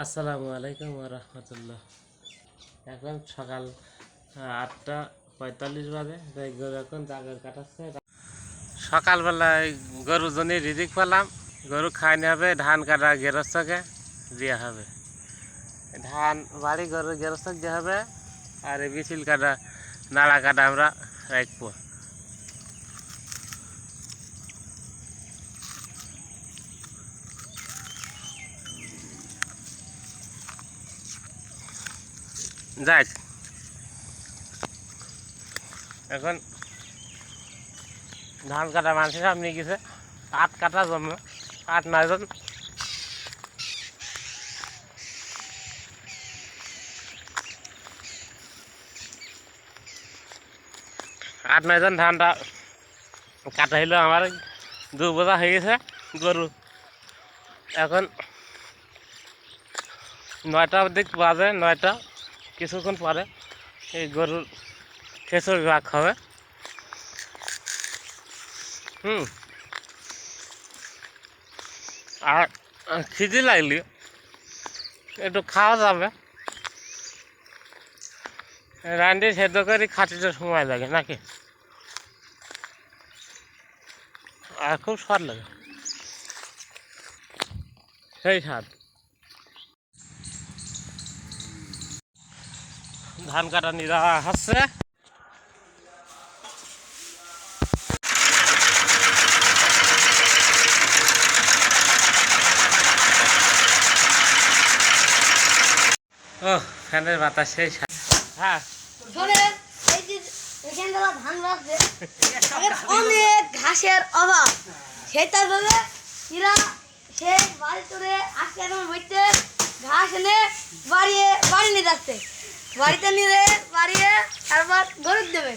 আসসালামু আলাইকুম রহমতুল্লাহ। এখন সকাল আটটা পঁয়তাল্লিশ বাজে। গরু এখন জাগর কাটাচ্ছে। সকালবেলায় গরু জন্য রিদিক পেলাম। গরু খাইনি হবে, ধান কাটা গেরস্থকে দেওয়া হবে। ধান, বাড়ি গরু গেরস্থক দেওয়া হবে। আর বিচিল কাটা নাড়া কাটা আমরা রাখব যাই এখন ধান কাটা মানুষের সামনে গেছে আট কাটা জমে আট নয়জন আট নয়জন ধানটা কাটা হইলো আমার দু বোঝা হয়ে গেছে গরু এখন নয়টা দিক বাজে নয়টা কিছুক্ষণ পরে এই গরুর খেসর রাখ হবে। হুম। আর খিদি লাগলি, একটু খাওয়া যাবে। রান্ডি সেদ্ধ করে, খাটিতে সময় লাগে নাকি? আর খুব স্বাদ লাগে। সেই স্বাদ। ধান কাটা নিরা হচ্ছে। ও ফ্যানের হ্যাঁ। অনেক ঘাসের অভাব। সেটা সেই বাড়ি করে আজকে এখন বইতে ঘাস এনে বাড়িয়ে, বাড়ি নিয়ে যাচ্ছে। বাড়িতে নিয়ে বাড়িয়ে তারপর গরুর দেবে